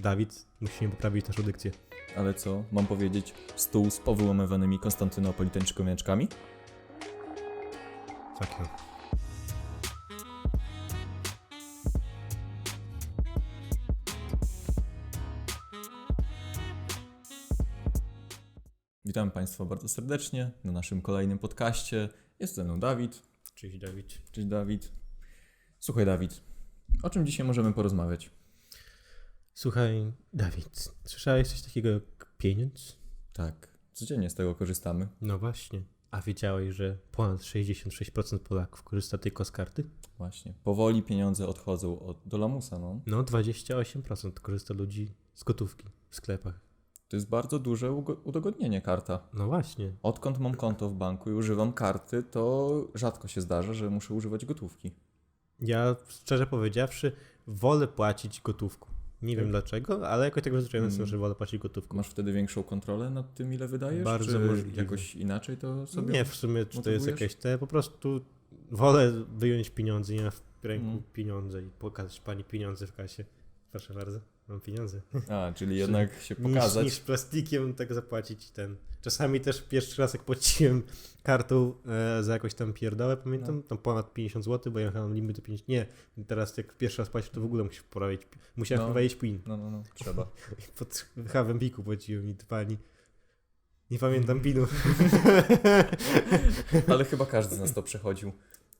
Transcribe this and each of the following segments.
Dawid, musimy poprawić naszą dykcję. Ale co, mam powiedzieć, stół z powyłamywanymi konstantynopolitańczykowieczkami? Fuck you. Witam Państwa bardzo serdecznie na naszym kolejnym podcaście. Jest ze mną Dawid. Cześć Dawid. Cześć Dawid. Słuchaj Dawid, o czym dzisiaj możemy porozmawiać? Słuchaj, Dawid, słyszałeś coś takiego jak pieniądz? Tak, codziennie z tego korzystamy. No właśnie. A wiedziałeś, że ponad 66% Polaków korzysta tylko z karty? Właśnie. Powoli pieniądze odchodzą od, do lamusa, no. No, 28% korzysta ludzi z gotówki w sklepach. To jest bardzo duże udogodnienie karta. No właśnie. Odkąd mam konto w banku i używam karty, to rzadko się zdarza, że muszę używać gotówki. Ja szczerze powiedziawszy, wolę płacić gotówką. Nie wiem Tak. dlaczego, ale jakoś tak przyzwyczajony jestem, Mm. że wolę płacić gotówką. Masz wtedy większą kontrolę nad tym, ile wydajesz? Bardzo czy możliwe. jakoś inaczej to sobie... Nie, w sumie czy to jest jakieś te, po prostu wolę wyjąć pieniądze, nie w ręku Mm. pieniądze i pokazać pani pieniądze w kasie. Proszę bardzo, mam pieniądze. A, czyli jednak się Niż, pokazać. niż plastikiem tak zapłacić ten. Czasami też pierwszy raz jak płaciłem kartą e, za jakąś tam pierdołę, pamiętam, No. tam ponad 50 zł, bo ja miałem limit do 50. Nie, teraz jak pierwszy raz płacisz, to w ogóle musisz poprawić. Musiałem No. wprowadzić PIN. No, no, no, trzeba. Pod Hawembiku płaciłem i pani. Nie pamiętam pinu. Ale chyba każdy z nas to przechodził.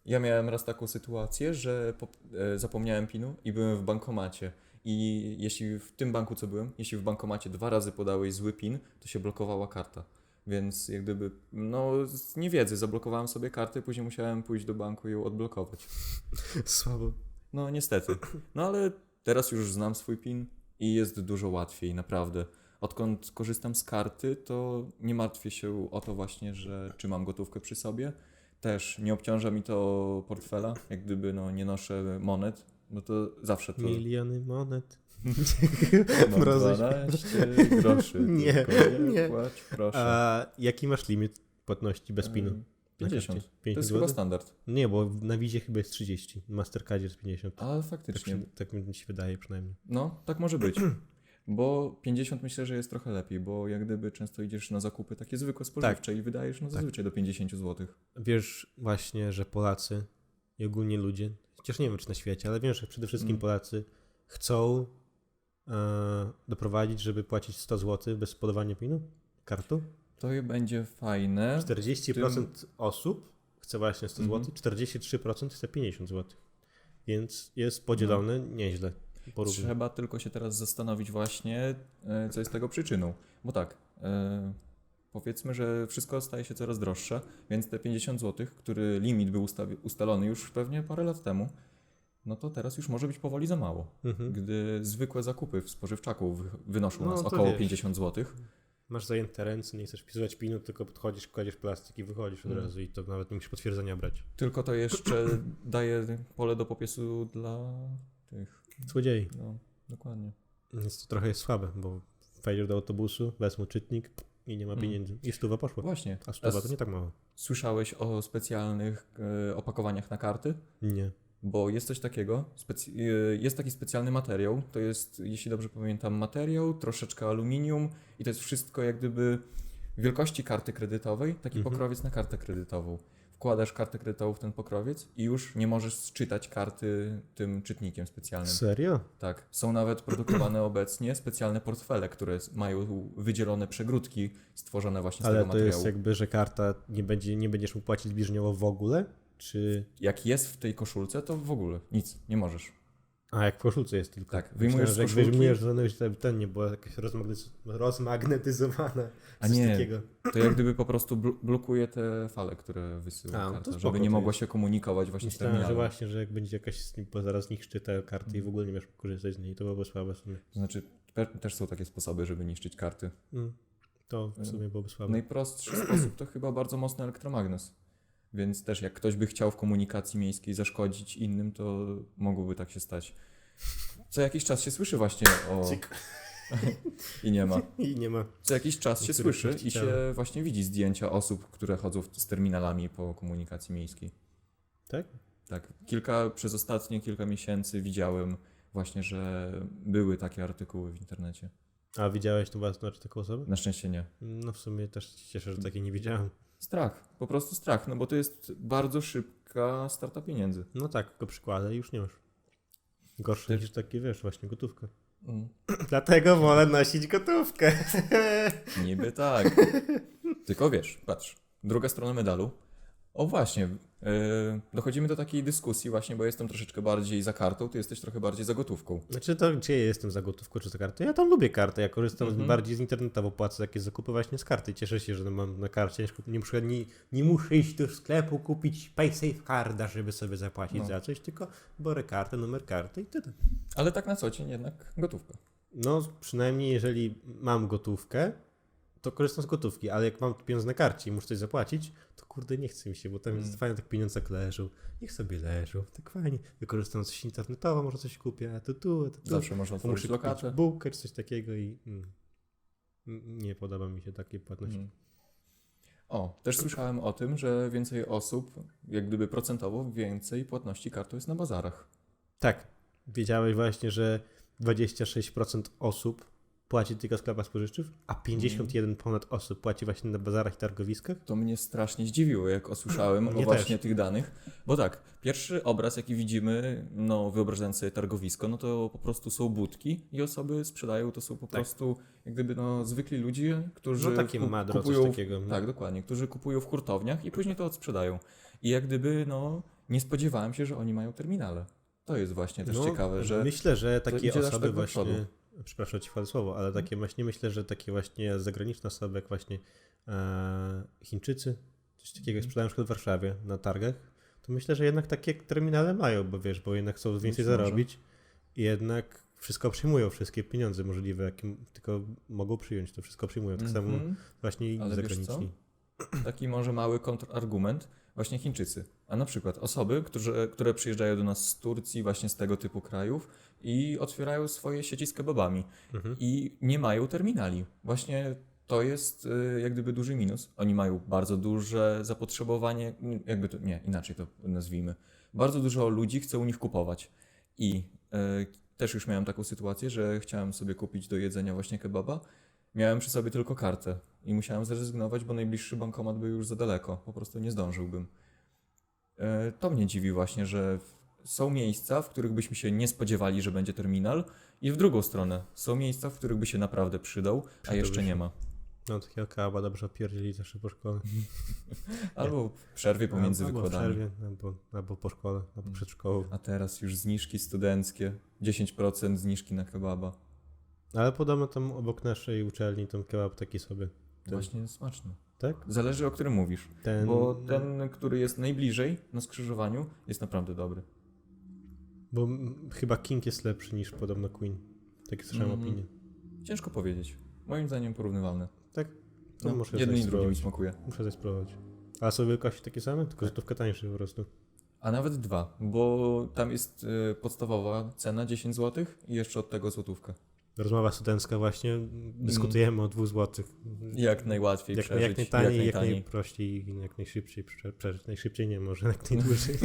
Ja miałem raz taką sytuację, że po, e, zapomniałem pinu i byłem w bankomacie. I jeśli w tym banku, co byłem, jeśli w bankomacie dwa razy podałeś zły pin, to się blokowała karta. Więc jak gdyby, no z niewiedzy zablokowałem sobie kartę, później musiałem pójść do banku i ją odblokować. Słabo. No niestety. No ale teraz już znam swój PIN i jest dużo łatwiej, naprawdę. Odkąd korzystam z karty, to nie martwię się o to właśnie, że czy mam gotówkę przy sobie. Też nie obciąża mi to portfela, jak gdyby no, nie noszę monet, no to zawsze to Miliony monet. mam Mrozy. 12 groszy. Nie, tylko nie. Płać, proszę. A jaki masz limit płatności bez pinu? Em, 50. karcie? To 50 jest chyba standard. Nie, bo na wizie chyba jest 30, w Mastercardzie jest 50. Ale Tak, faktycznie. przy- tak mi się wydaje przynajmniej. No, tak może być. Bo 50 myślę, że jest trochę lepiej, bo jak gdyby często idziesz na zakupy takie zwykłe spożywcze i wydajesz no zazwyczaj do 50 zł. Wiesz właśnie, że Polacy i ogólnie ludzie, chociaż nie wiem czy na świecie, ale wiem, że przede wszystkim Mm. Polacy chcą e, doprowadzić, żeby płacić 100 zł bez podawania pinu kartą. To będzie fajne. 40% osób chce właśnie 100 Mhm. zł, 43% chce 50 zł. Więc jest podzielone nieźle. Porówno. Trzeba tylko się teraz zastanowić właśnie, e, co jest tego przyczyną. Bo tak, e, powiedzmy, że wszystko staje się coraz droższe, więc te 50 zł, który limit był ustalony już pewnie parę lat temu, no to teraz już może być powoli za mało. Mhm. Gdy zwykłe zakupy w spożywczaku wy- wynoszą No, nas około wiesz. 50 50 zł, Masz zajęte ręce, nie chcesz wpisywać pinu, tylko podchodzisz, kładziesz plastik i wychodzisz od Mhm. razu i to nawet nie musisz potwierdzenia brać. Tylko to jeszcze daje pole do popiesu dla tych. Złodziei. No, dokładnie. Więc to trochę jest słabe, bo wejdziesz do autobusu, wezmą czytnik i nie ma Mm. pieniędzy. I stuwa poszła. Właśnie. A stuwa to nie tak mało. Słyszałeś o specjalnych e, opakowaniach na karty? Nie. Bo jest coś takiego, e, jest taki specjalny materiał. To jest, jeśli dobrze pamiętam, materiał, troszeczkę aluminium i to jest wszystko jak gdyby wielkości karty kredytowej, taki Mhm. pokrowiec na kartę kredytową. Wkładasz kartę kredytową w ten pokrowiec i już nie możesz czytać karty tym czytnikiem specjalnym. Serio? Tak. Są nawet produkowane obecnie specjalne portfele, które mają wydzielone przegródki stworzone właśnie z Ale tego to materiału. jest jakby, że karta nie, będzie, nie będziesz mógł płacić bliźniowo w ogóle? Czy... Jak jest w tej koszulce, to w ogóle nic, nie możesz. A, jak w koszulce jest tylko. Tak, Myślałem, wyjmujesz z że jak koszulki. wyjmujesz, to już ten- nie była jakaś rozmagnetyz- rozmagnetyzowana. A nie, takiego. to jak gdyby po prostu bl- blokuje te fale, które wysyła A, no to karta, spoko żeby nie to mogła jest. się komunikować właśnie z Myślałem, że terminalem. właśnie, że jak będzie jakaś, z bo zaraz niszczy te karty i w ogóle nie wiesz korzystać z niej, to byłoby słabe w sumie. To znaczy, te, też są takie sposoby, żeby niszczyć karty. Mm. To w sumie byłoby słabe. Najprostszy sposób to chyba bardzo mocny elektromagnes. Więc też jak ktoś by chciał w komunikacji miejskiej zaszkodzić innym, to mogłoby tak się stać. Co jakiś czas się słyszy właśnie o... I nie ma. I nie ma. Co jakiś czas się słyszy i się właśnie widzi zdjęcia osób, które chodzą z terminalami po komunikacji miejskiej. Tak? Tak. Kilka, przez ostatnie kilka miesięcy widziałem właśnie, że były takie artykuły w internecie. A widziałeś tą własną czy taką osobę? Na szczęście nie. No w sumie też się cieszę, że takiej nie widziałem. Strach, po prostu strach, no bo to jest bardzo szybka strata pieniędzy. No tak, tylko przykładę i już nie masz. Gorsze Ty- niż takie, wiesz, właśnie gotówka. Mm. Dlatego wolę nosić gotówkę. Niby tak. Tylko wiesz, patrz, druga strona medalu. O właśnie, dochodzimy do takiej dyskusji właśnie, bo jestem troszeczkę bardziej za kartą, ty jesteś trochę bardziej za gotówką. Znaczy to, gdzie ja jestem za gotówką czy za kartę? Ja tam lubię kartę, ja korzystam Mhm. bardziej z internetowo, płacę jakieś zakupy właśnie z karty. Cieszę się, że mam na karcie, nie muszę, nie, nie muszę iść do sklepu kupić PaySafe Carda, żeby sobie zapłacić No. za coś, tylko biorę kartę, numer karty i tyle. Ale tak na co dzień jednak gotówka. No przynajmniej jeżeli mam gotówkę, to korzystam z gotówki, ale jak mam pieniądze na karcie i muszę coś zapłacić, to kurde nie chce mi się, bo tam jest Mm. fajnie tak pieniądze tak leżą. Niech sobie leżą, tak fajnie. Wykorzystam coś internetowo, może coś kupię, a to tu, a to tu. Zawsze można otworzyć muszę lokatę. bułkę czy coś takiego i mm, mm, nie podoba mi się takie płatności. Mhm. O, też słyszałem o tym, że więcej osób, jak gdyby procentowo, więcej płatności kartą jest na bazarach. Tak, wiedziałeś właśnie, że 26% osób płaci tylko sklepach spożywczych, a 51 ponad osób płaci właśnie na bazarach i targowiskach? To mnie strasznie zdziwiło, jak usłyszałem o właśnie też. tych danych. Bo tak, pierwszy obraz, jaki widzimy, no wyobrażając sobie targowisko, no to po prostu są budki i osoby sprzedają, to są po Tak. prostu jak gdyby no zwykli ludzie, którzy No takie madro, kupują, coś takiego. tak dokładnie, którzy kupują w hurtowniach i później to odsprzedają. I jak gdyby no nie spodziewałem się, że oni mają terminale. To jest właśnie też No, ciekawe, że Myślę, że takie osoby tak właśnie. Przepraszam ci wchodzę słowo, ale takie właśnie myślę, że takie właśnie zagraniczne osoby, jak właśnie e, Chińczycy, coś takiego Mhm. sprzedają na przykład w Warszawie na targach, to myślę, że jednak takie terminale mają, bo wiesz, bo jednak chcą więcej zarobić i jednak wszystko przyjmują, wszystkie pieniądze możliwe, jakie tylko mogą przyjąć, to wszystko przyjmują. Tak samo Mhm. właśnie i zagraniczni. taki może mały kontrargument, właśnie Chińczycy. A na przykład osoby, którzy, które przyjeżdżają do nas z Turcji, właśnie z tego typu krajów i otwierają swoje sieci z kebabami Mhm. i nie mają terminali. Właśnie to jest y, jak gdyby duży minus. Oni mają bardzo duże zapotrzebowanie, mm, jakby to, nie, inaczej to nazwijmy. Bardzo dużo ludzi chce u nich kupować. I y, też już miałem taką sytuację, że chciałem sobie kupić do jedzenia właśnie kebaba. Miałem przy sobie tylko kartę i musiałem zrezygnować, bo najbliższy bankomat był już za daleko. Po prostu nie zdążyłbym. E, To mnie dziwi właśnie, że są miejsca, w których byśmy się nie spodziewali, że będzie terminal i w drugą stronę. Są miejsca, w których by się naprawdę przydał, a jeszcze nie ma. No takiego kaba dobrze opierdzieli zawsze po szkole. Albo w przerwie pomiędzy albo wykładami. przerwie, albo, albo po szkole, albo Mm. przed szkołą. A teraz już zniżki studenckie. 10% zniżki na kebaba. Ale podobno tam obok naszej uczelni tam kebab taki sobie. Ten- Właśnie smaczny. Tak? Zależy o którym mówisz. Ten, Bo ten, który jest najbliżej na skrzyżowaniu, jest naprawdę dobry. Bo mm, chyba King jest lepszy niż podobno Queen. Takie słyszałem Mhm. opinię. Ciężko powiedzieć. Moim zdaniem porównywalne. Tak? No, No, muszę jednym i drugim mi smakuje. Muszę coś spróbować. A są wielkości takie same? Tylko złotówka tańszy po prostu. A nawet dwa, bo tam jest y, podstawowa cena 10 zł i jeszcze od tego złotówka. Rozmowa studencka właśnie. Dyskutujemy o dwóch złotych. Jak najłatwiej Jak, przeżyć, jak najtaniej, jak, najtaniej. najprościej jak najszybciej prze- przeżyć. Najszybciej nie może, jak najdłużej.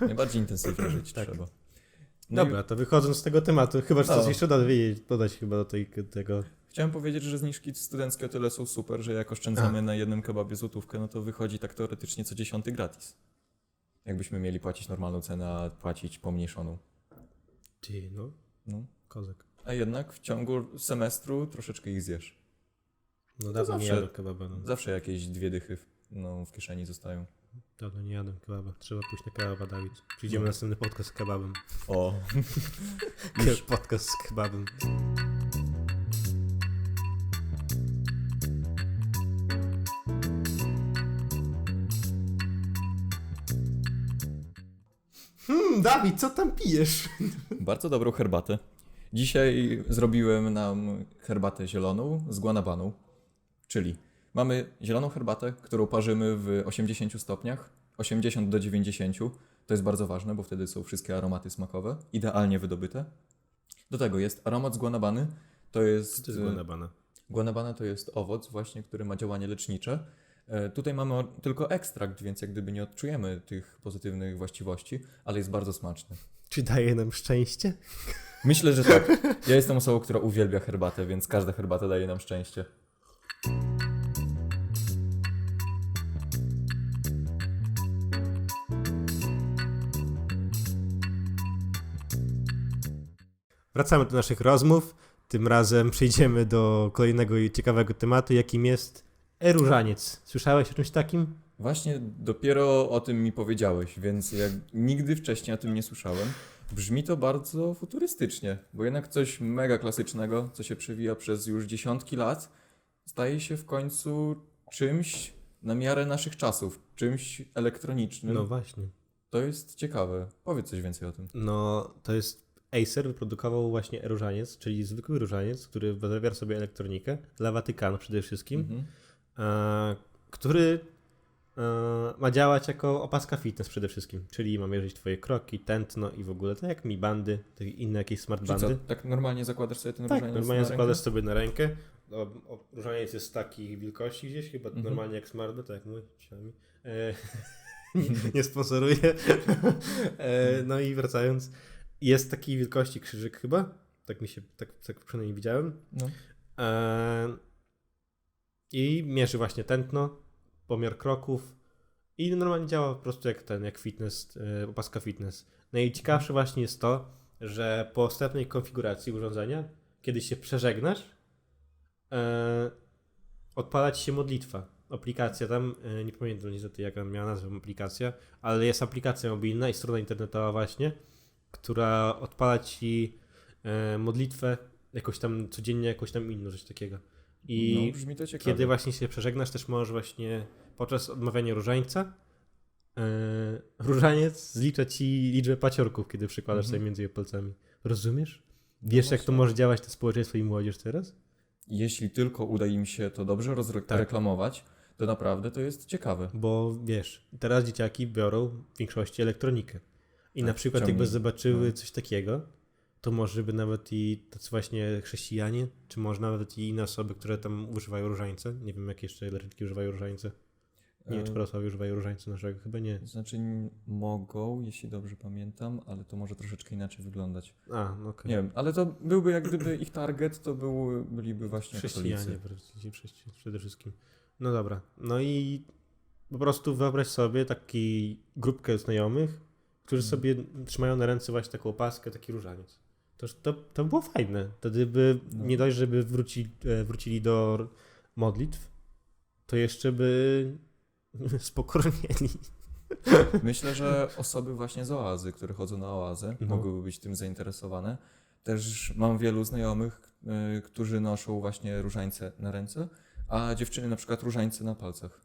Najbardziej intensywnie żyć Tak. trzeba. No Dobra, to wychodząc z tego tematu, chyba że coś jeszcze dodać, chyba do tej, tego. chciałem powiedzieć, że zniżki studenckie o tyle są super, że jak oszczędzamy na jednym kebabie złotówkę, no to wychodzi tak teoretycznie co dziesiąty gratis. Jakbyśmy mieli płacić normalną cenę, a płacić pomniejszoną. Ty, no, No. kozak. A jednak w ciągu semestru troszeczkę ich zjesz. No dawno nie jadłem kebaba. No. Zawsze jakieś dwie dychy w, no, w kieszeni zostają. Dawno nie jadłem kebaba. Trzeba pójść na kebaba, Dawid. Przyjdziemy No. na następny podcast z kebabem. O, podcast z kebabem. Hmm, Dawid, co tam pijesz? Bardzo dobrą herbatę. Dzisiaj zrobiłem nam herbatę zieloną z guanabaną. Czyli mamy zieloną herbatę, którą parzymy w 80 stopniach, 80 do 90. To jest bardzo ważne, bo wtedy są wszystkie aromaty smakowe, idealnie wydobyte. Do tego jest aromat z guanabany. To jest, To jest e, guanabana. Guanabana to jest owoc właśnie, który ma działanie lecznicze. E, Tutaj mamy tylko ekstrakt, więc jak gdyby nie odczujemy tych pozytywnych właściwości, ale jest bardzo smaczny. Czy daje nam szczęście? Myślę, że tak. Ja jestem osobą, która uwielbia herbatę, więc każda herbata daje nam szczęście. Wracamy do naszych rozmów. Tym razem przejdziemy do kolejnego i ciekawego tematu, jakim jest eróżaniec. Słyszałeś o czymś takim? Właśnie dopiero o tym mi powiedziałeś, więc jak nigdy wcześniej o tym nie słyszałem. Brzmi to bardzo futurystycznie, bo jednak coś mega klasycznego, co się przewija przez już dziesiątki lat, staje się w końcu czymś na miarę naszych czasów, czymś elektronicznym. No właśnie. To jest ciekawe. Powiedz coś więcej o tym. No, to jest Acer wyprodukował właśnie różaniec, czyli zwykły różaniec, który zawiera sobie elektronikę dla Watykanu przede wszystkim, Mhm. e, który ma działać jako opaska fitness przede wszystkim, czyli ma mierzyć twoje kroki, tętno i w ogóle, tak jak mi bandy, te inne jakieś smart Czy co, bandy. tak normalnie zakładasz sobie ten Tak, różaniec normalnie na rękę? zakładasz sobie na rękę. O, o, różaniec jest takich wielkości gdzieś, chyba Mhm. normalnie jak smartband, tak jak mój, przynajmniej. E, nie, nie sponsoruję. e, no i wracając, jest takiej wielkości krzyżyk chyba, tak mi się, tak, tak przynajmniej widziałem. No. E, I mierzy właśnie tętno, pomiar kroków i normalnie działa po prostu jak ten, jak fitness, e, opaska fitness. No i ciekawsze właśnie jest to, że po wstępnej konfiguracji urządzenia, kiedy się przeżegnasz, e, odpala ci się modlitwa. Aplikacja tam, e, nie pamiętam niestety jaka miała nazwę aplikacja, ale jest aplikacja mobilna i strona internetowa właśnie, która odpala ci modlitwę jakoś tam codziennie, jakoś tam inną, coś takiego. I no, kiedy właśnie się przeżegnasz, też możesz właśnie podczas odmawiania różańca yy, różaniec zlicza ci liczbę paciorków, kiedy przykładasz Mhm. sobie między je palcami. Rozumiesz? No Wiesz, jak to może działać to społeczeństwo i młodzież teraz? Jeśli tylko uda im się to dobrze Tak. rozreklamować, to naprawdę to jest ciekawe. Bo wiesz, teraz dzieciaki biorą w większości elektronikę. I Tak, na przykład ciągnie. jakby zobaczyły No. coś takiego, to może by nawet i tacy właśnie chrześcijanie, czy może nawet i inne osoby, które tam używają różańca, nie wiem jak jeszcze religii używają różańca. Nie czy E, prawosławie używają różańca naszego, chyba nie. Znaczy mogą, jeśli dobrze pamiętam, ale to może troszeczkę inaczej wyglądać. A, no okej. Nie wiem, ale to byłby jak gdyby ich target, to był, byliby właśnie Chrześcijanie katolicy. przede wszystkim. No dobra. No i po prostu wyobraź sobie taki grupkę znajomych, którzy Mhm. sobie trzymają na ręce właśnie taką opaskę, taki różaniec. To, to, to było fajne. Wtedy by No. nie dość, żeby wróci, e, wrócili do modlitw, to jeszcze by spokornieli. Myślę, że osoby właśnie z oazy, które chodzą na oazę, No. mogłyby być tym zainteresowane. Też mam wielu znajomych, y, którzy noszą właśnie różańce na ręce, a dziewczyny na przykład różańce na palcach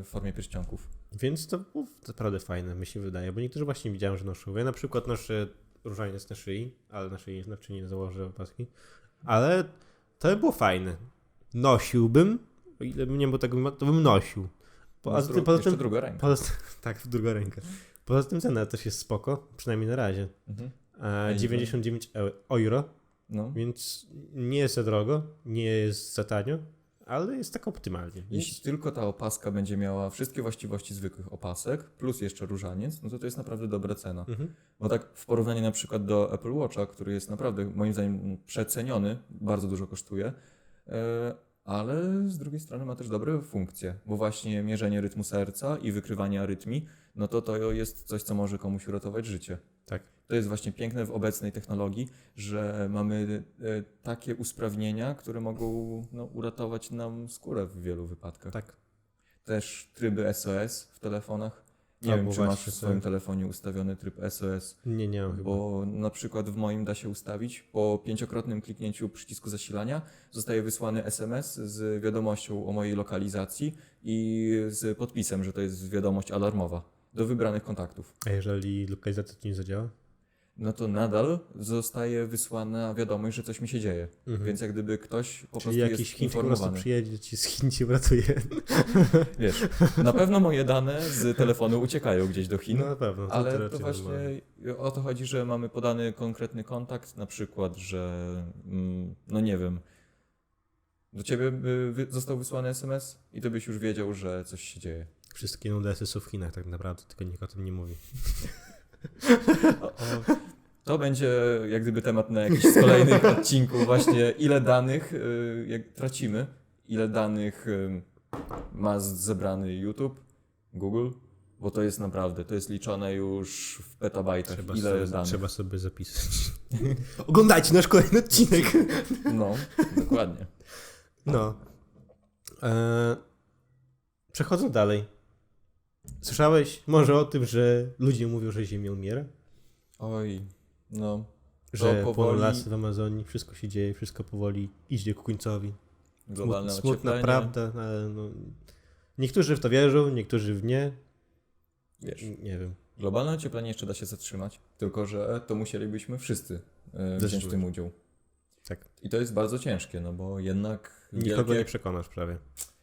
y, w formie pierścionków. Więc to było naprawdę fajne, mi się wydaje, bo niektórzy właśnie widziałem, że noszą. Ja na przykład noszę różaniec na szyi, ale na szyi znaczy nie założę opaski. Ale to by było fajne. Nosiłbym, o ile bym nie był tak, to bym nosił. Poza No, poza tym, druga ręka. poza, tak, w drugą rękę. Poza tym cena też jest spoko, przynajmniej na razie. Mhm. E, ile? 99 eu- euro, No. więc nie jest za drogo, nie jest za tanio, ale jest tak optymalnie. Jeśli tylko ta opaska będzie miała wszystkie właściwości zwykłych opasek, plus jeszcze różaniec, no to to jest naprawdę dobra cena. Mhm. Bo tak w porównaniu na przykład do Apple Watcha, który jest naprawdę moim zdaniem przeceniony, bardzo dużo kosztuje, e, ale z drugiej strony ma też dobre funkcje, bo właśnie mierzenie rytmu serca i wykrywanie arytmii, no to to jest coś, co może komuś uratować życie. Tak. To jest właśnie piękne w obecnej technologii, że mamy e, takie usprawnienia, które mogą no, uratować nam skórę w wielu wypadkach. Tak. Też tryby SOS w telefonach. Nie Albo wiem, czy masz w swoim te- telefonie ustawiony tryb SOS. Nie, nie mam chyba. Bo na przykład w moim da się ustawić, po pięciokrotnym kliknięciu przycisku zasilania zostaje wysłany SMS z wiadomością o mojej lokalizacji i z podpisem, że to jest wiadomość alarmowa do wybranych kontaktów. A jeżeli lokalizacja ci nie zadziała? No to nadal zostaje wysłana wiadomość, że coś mi się dzieje. Mhm. Więc jak gdyby ktoś po Czyli prostu jakiś jest Chińczyk po prostu informowany. przyjedzie ci z Chin cię uratuje. Wiesz, na pewno moje dane z telefonu uciekają gdzieś do Chin. No na pewno. to Ale to właśnie normalne. o to chodzi, że mamy podany konkretny kontakt, na przykład, że mm, no nie wiem, do ciebie by został wysłany SMS i to byś już wiedział, że coś się dzieje. Wszystkie nudesy są w Chinach tak naprawdę, tylko nikt o tym nie mówi. O, o, To będzie jak gdyby temat na jakiś z kolejnych odcinków właśnie ile danych y, jak tracimy, ile danych y, ma zebrany YouTube, Google, bo to jest naprawdę, to jest liczone już w petabajtach, Trzeba, ile sobie, danych. trzeba sobie zapisać. Oglądajcie nasz kolejny odcinek. No, dokładnie. No. E, przechodząc dalej. Słyszałeś może o tym, że ludzie mówią, że Ziemia umiera? Oj, no, Że powoli- lasy w Amazonii, wszystko się dzieje, wszystko powoli idzie ku końcowi. globalne Smut, smutna prawda, ale no, niektórzy w to wierzą, niektórzy w nie. Wiesz, Nie wiem. globalne ocieplenie jeszcze da się zatrzymać, tylko że to musielibyśmy wszyscy y, wziąć w tym udział. Tak. I to jest bardzo ciężkie, no bo jednak Nikogo wielkie, nie przekonasz prawie.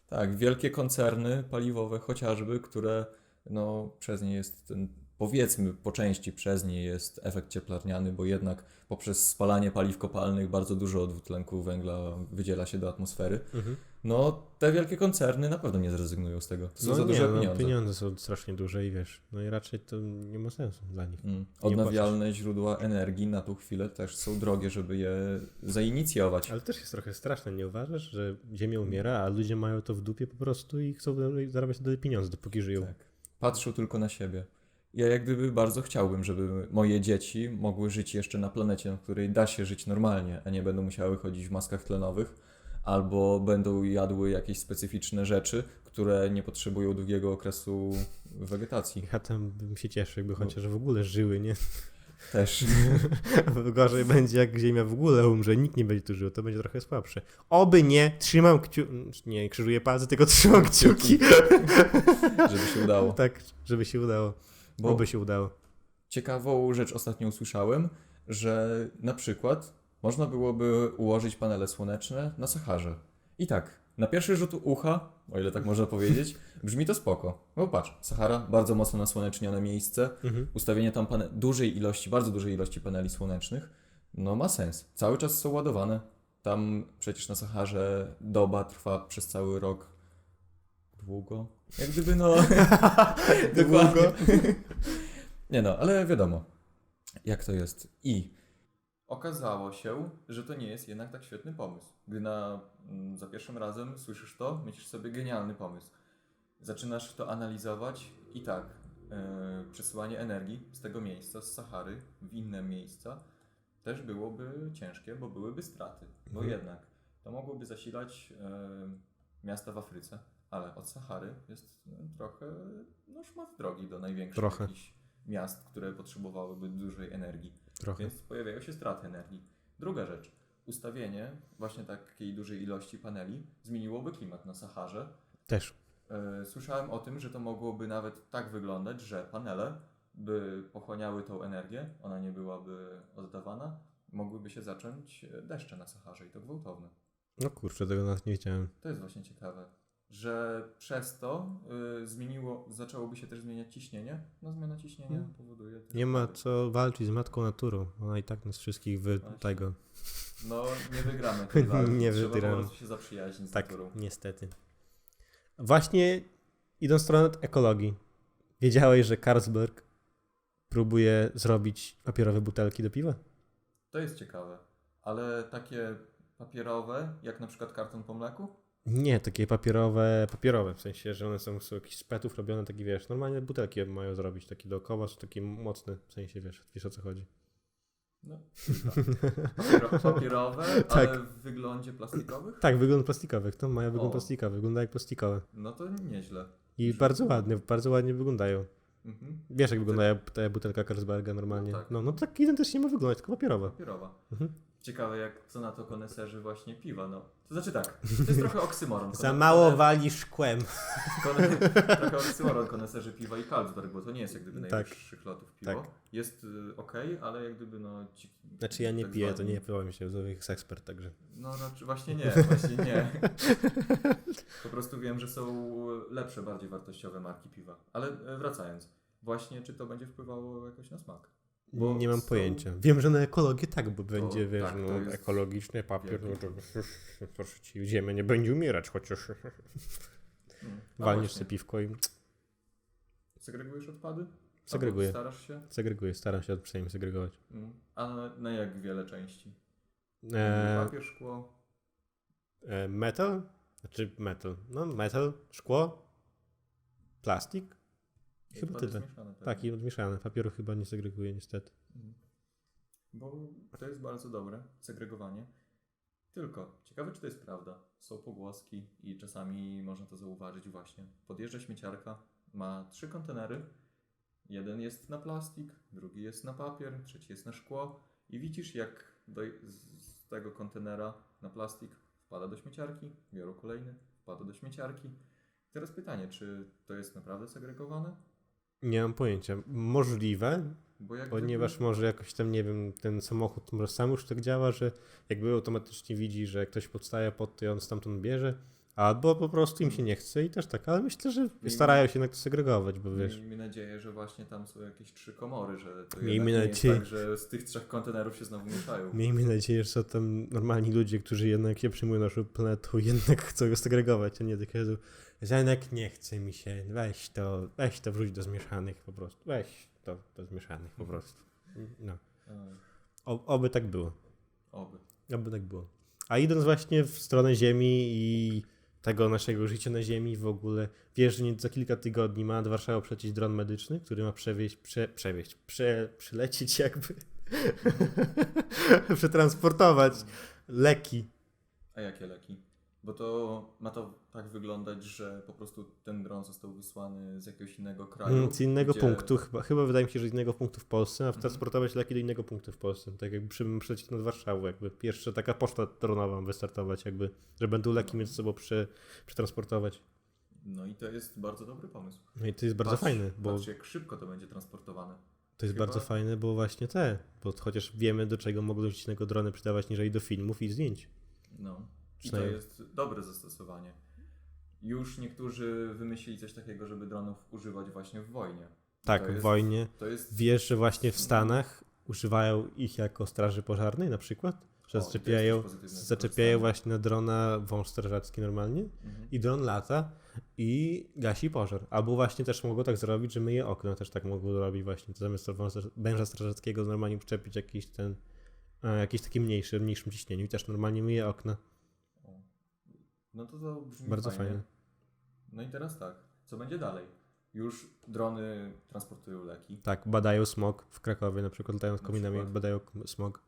tak, wielkie koncerny paliwowe chociażby, które no, przez nie jest ten, powiedzmy po części przez nie jest efekt cieplarniany, bo jednak poprzez spalanie paliw kopalnych bardzo dużo dwutlenku węgla wydziela się do atmosfery. Mhm. No te wielkie koncerny na pewno nie zrezygnują z tego. To są No za nie, duże no, pieniądze. pieniądze są strasznie duże i wiesz, no i raczej to nie ma sensu dla nich. Mm. Odnawialne źródła energii na tą chwilę też są drogie, żeby je zainicjować. Ale też jest trochę straszne, nie uważasz, że Ziemia umiera, a ludzie mają to w dupie po prostu i chcą zarabiać dalej pieniądze, dopóki żyją. Tak. Patrzą tylko na siebie. Ja jak gdyby bardzo chciałbym, żeby moje dzieci mogły żyć jeszcze na planecie, na której da się żyć normalnie, a nie będą musiały chodzić w maskach tlenowych, albo będą jadły jakieś specyficzne rzeczy, które nie potrzebują długiego okresu wegetacji. Ja tam bym się cieszył, jakby No. chociaż w ogóle żyły, nie? Też. Gorzej będzie, jak Ziemia w ogóle umrze, nikt nie będzie tu żył, to będzie trochę słabsze. Oby nie, trzymam kciuki, nie krzyżuję palce, tylko trzymam kciuki. żeby się udało. tak, żeby się udało. Bo Oby się udało. ciekawą rzecz ostatnio usłyszałem, że na przykład można byłoby ułożyć panele słoneczne na Saharze. I tak, na pierwszy rzut ucha, o ile tak można powiedzieć, brzmi to spoko. Bo patrz, Sahara, bardzo mocno nasłonecznione miejsce, Mhm. ustawienie tam pane- dużej ilości, bardzo dużej ilości paneli słonecznych, no ma sens. Cały czas są ładowane. Tam przecież na Saharze doba trwa przez cały rok długo. Jak gdyby no... Dokładnie. Nie no, ale wiadomo, jak to jest. I okazało się, że to nie jest jednak tak świetny pomysł. Gdy na, mm, za pierwszym razem słyszysz to, myślisz sobie genialny pomysł. Zaczynasz to analizować i tak, e, przesyłanie energii z tego miejsca, z Sahary, w inne miejsca, też byłoby ciężkie, bo byłyby straty. Bo Mhm. jednak to mogłoby zasilać e, miasta w Afryce, ale od Sahary jest e, trochę, no szmat drogi do największych Trochę. miast, które potrzebowałyby dużej energii. Trochę. Więc pojawiają się straty energii. Druga rzecz. Ustawienie właśnie takiej dużej ilości paneli zmieniłoby klimat na Saharze. Też. E, Słyszałem o tym, że to mogłoby nawet tak wyglądać, że panele by pochłaniały tą energię, ona nie byłaby oddawana, mogłyby się zacząć e, deszcze na Saharze i to gwałtowne. No kurczę, tego nawet nie wiedziałem. To jest właśnie ciekawe, że przez to y, zmieniło, zaczęłoby się też zmieniać ciśnienie. No zmiana ciśnienia Hmm. powoduje też Nie ma co walczyć z matką naturą. Ona i tak nas wszystkich wy... Właśnie. tego. No nie wygramy tej walki. Nie Trzeba wygramy. po prostu się zaprzyjaźnić z Tak, naturą. niestety. Właśnie idąc w stronę ekologii. Wiedziałeś, że Carlsberg próbuje zrobić papierowe butelki do piwa? To jest ciekawe. Ale takie papierowe, jak na przykład karton po mleku? Nie, takie papierowe, papierowe, w sensie, że one są z jakichś spetów robione, takie wiesz, normalnie butelki mają zrobić, takie dookoła, są takie mocne, w sensie, wiesz, wiesz o co chodzi. No, Papiero, papierowe, Tak. ale w wyglądzie plastikowych? Tak, wygląd plastikowych, to mają wygląd O. plastikowy, wygląda jak plastikowe. No to nieźle. I bardzo ładnie, bardzo ładnie wyglądają. Mhm. Wiesz, jak wygląda ta butelka Carlsberga normalnie. No tak. No, no tak identycznie ma wyglądać, tylko papierowa. Papierowa. Mhm. Ciekawe, jak co na to koneserzy właśnie piwa, no. To znaczy tak, to jest trochę oksymoron. Za mało wali szkłem. Kone, trochę oksymoron koneserzy piwa i Carlsberg, bo to nie jest jak gdyby Tak. najwyższych lotów piwo. Tak. Jest y, ok, ale jak gdyby no... Ci, Znaczy ja nie tak piję, to nie mi się, z jest ekspert, także. No raczej właśnie nie, właśnie nie. Po prostu wiem, że są lepsze, bardziej wartościowe marki piwa. Ale e, wracając, właśnie czy to będzie wpływało jakoś na smak? Bo nie mam są- pojęcia. Wiem, że na ekologię tak, bo będzie, wiesz, tak, no, jest ekologiczny papier, no to proszę ci, ziemia nie będzie umierać, chociaż Hmm. Walniesz właśnie, sobie piwko i Segregujesz odpady? Segreguję. Albo Starasz się? Segreguję, staram się przynajmniej segregować. Mm. A na, na jak wiele części? E, Papier, szkło? e, metal? Znaczy metal. No metal, szkło, plastik. Chyba tyle. zmieszane pewnie. Tak, i odmieszane. Papieru chyba nie segreguję niestety. Mhm. Bo to jest bardzo dobre, segregowanie. Tylko, ciekawe czy to jest prawda. Są pogłoski i czasami można to zauważyć właśnie. Podjeżdża śmieciarka, ma trzy kontenery. Jeden jest na plastik, drugi jest na papier, trzeci jest na szkło. I widzisz jak do, z, z tego kontenera na plastik wpada do śmieciarki, biorą kolejny, wpada do śmieciarki. Teraz pytanie, czy to jest naprawdę segregowane? Nie mam pojęcia. Możliwe, ponieważ gdyby- może jakoś tam, nie wiem, ten samochód może sam już tak działa, że jakby automatycznie widzi, że ktoś podstaje pod to i on stamtąd bierze, albo po prostu im się nie chce i też tak, ale myślę, że Miejmy- starają się jednak to segregować, bo wiesz, Miejmy nadzieję, że właśnie tam są jakieś trzy komory, że to Miejmy nadzieję. jest tak, że z tych trzech kontenerów się znowu mieszają. miejmy nadzieję, że są tam normalni ludzie, którzy jednak się przyjmują naszą planetą jednak chcą ją segregować, a nie takie, Zenek nie chce mi się, weź to, weź to wrzuć do zmieszanych po prostu, weź to do zmieszanych po prostu. No. O, oby tak było. Oby. Oby tak było. A idąc właśnie w stronę Ziemi i tego naszego życia na Ziemi w ogóle, wiesz, że nie, za kilka tygodni ma nad Warszawą przecieć dron medyczny, który ma przewieźć, prze, przewieźć, prze, przylecieć jakby, przetransportować leki. A jakie leki? Bo to ma to tak wyglądać, że po prostu ten dron został wysłany z jakiegoś innego kraju. Mm, Z innego gdzie- punktu, chyba, chyba wydaje mi się, że z innego punktu w Polsce, a Mhm. transportować leki do innego punktu w Polsce. Tak jakby przy, przylecieć nad Warszawą, jakby pierwsza taka poczta dronowa wystartować, jakby, że będą leki między sobą prze, przetransportować. No i to jest bardzo dobry pomysł. No i to jest bardzo Patrz- fajne, bo Patrz jak szybko to będzie transportowane. To jest Chyba- bardzo fajne, bo właśnie te, bo chociaż wiemy do czego mogą innego drony przydawać niżeli do filmów i zdjęć. No. I to jest dobre zastosowanie. Już niektórzy wymyślili coś takiego, żeby dronów używać właśnie w wojnie. Tak, To w jest- wojnie. To jest Wiesz, że właśnie w Stanach używają ich jako straży pożarnej na przykład? Że O, zaczepiają, zaczepiają właśnie na drona wąż strażacki normalnie Mhm. i dron lata i gasi pożar. Albo właśnie też mogą tak zrobić, że myje okno, też tak mogą robić właśnie. To zamiast węża strażackiego normalnie przyczepić jakiś ten, e, jakiś taki mniejszy, mniejszym ciśnieniu i też normalnie myje okna. No to to brzmi Bardzo fajnie. fajne. No i teraz tak, co będzie dalej? Już drony transportują leki, Tak, badają smog w Krakowie na przykład, latają z Na kominami, przykład. badają smog.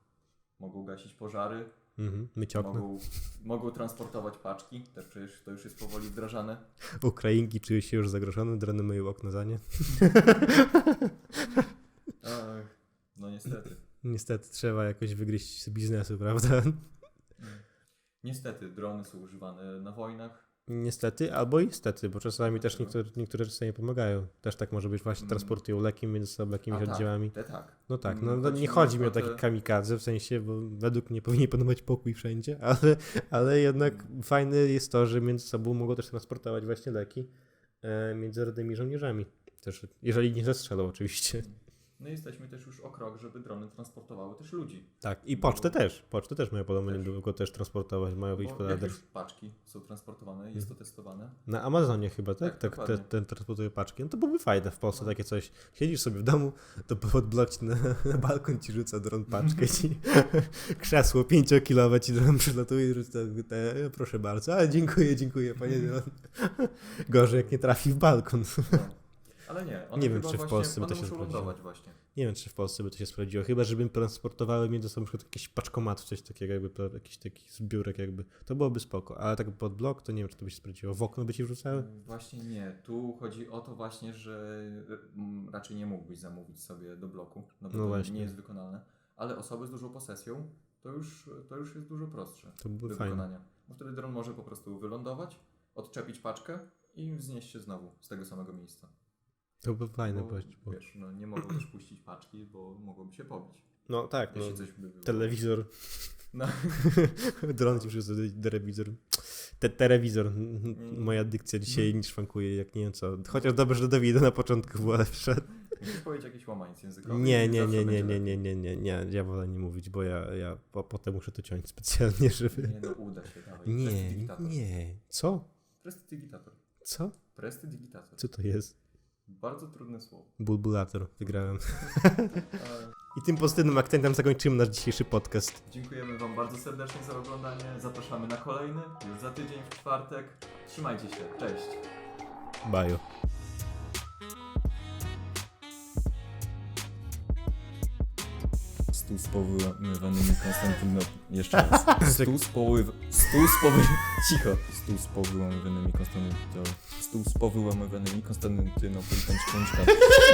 mogą gasić pożary, Mhm, myć okna. mogą, mogą transportować paczki, też przecież to już jest powoli wdrażane. Ukrainki czują się już zagrożone, drony myją okna za nie. Ach, no niestety. Niestety trzeba jakoś wygryźć z biznesu, prawda? Niestety, drony są używane na wojnach. Niestety, albo i stety, bo czasami też niektóre, niektóre rzeczy nie pomagają. Też tak może być, właśnie Mm. transportują leki między sobą, jakimiś A tak, oddziałami. Te tak. No tak, Mm, no, no chodzi nie chodzi mi o takie kamikadze, w sensie, bo według mnie powinien panować pokój wszędzie, ale, ale jednak Mm. fajne jest to, że między sobą mogą też transportować właśnie leki e, między rodnymi żołnierzami. Też, jeżeli nie zestrzelą oczywiście. No i jesteśmy też już o krok, żeby drony transportowały też ludzi. Tak, i pocztę też. Pocztę też mają podobno Też. niedługo też transportować, mają wyjść Bo pod jak adres. już paczki są transportowane, jest to testowane. Na Amazonie chyba, tak? Tak, Tak, te, dokładnie. ten transportuje paczki. No to byłoby fajne w Polsce No. takie coś. Siedzisz sobie w domu, to pod blok ci na, na balkon ci rzuca dron paczkę ci. Krzesło pięciokilowe ci dron przylatuje i rzuca te, proszę bardzo. Ale dziękuję, dziękuję panie dron. Gorzej jak nie trafi w balkon. No. Ale nie, Nie wiem, czy w Polsce by to się sprawdziło. właśnie. Nie wiem, czy w Polsce by to się sprawdziło. Chyba, żeby transportowały między sobą na przykład jakiś paczkomat, coś takiego, jakby to, jakiś taki zbiórek jakby. To byłoby spoko. Ale tak pod blok, to nie wiem, czy to by się sprawdziło. W okno by ci wrzucały? Właśnie nie. Tu chodzi o to właśnie, że mm, raczej nie mógłbyś zamówić sobie do bloku, no bo No to właśnie. nie jest wykonalne. Ale osoby z dużą posesją to już, to już jest dużo prostsze To byłoby do fajne. wykonania. Bo wtedy dron może po prostu wylądować, odczepić paczkę i wznieść się znowu z tego samego miejsca. To byłoby fajne, bo, bo, wiesz, no, nie mogą też puścić paczki, bo mogłoby się pobić. No tak, no. By. Telewizor. No. Dron ci wrzuca telewizor. Te, telewizor. Mm. Moja dykcja dzisiaj nie szwankuje jak nie wiem co. Chociaż dobrze, że Dawida na początku była lepsza. Musisz powiedzieć jakiś łamańc językowy. Nie, nie, nie, nie, nie, nie, nie, nie, nie. Ja wolę nie mówić, bo ja, ja po, potem muszę to ciąć specjalnie, żeby... Nie, no uda się, dawaj. Nie, nie. Co? Prestidigitator. Co? Prestidigitator. Co to jest? Bardzo trudne słowo. Bulbulator. Wygrałem. I tym pozytywnym akcentem zakończymy nasz dzisiejszy podcast. Dziękujemy Wam bardzo serdecznie za oglądanie. Zapraszamy na kolejny, już za tydzień w czwartek. Trzymajcie się, cześć. Bye. Stół z połamywanymi Konstantynopol... Jeszcze raz. Stół z poływ... Stół z powy... Cicho. Stół z powyłamywanymi Konstantynopol... Stół z powyłamywanymi Konstantynopolitańczykami.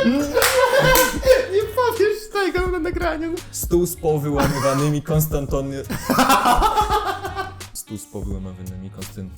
Nie powiesz tego na nagraniu. Stół z powyłamywanymi Konstantony... Stół z powyłamywanymi Konstantyn...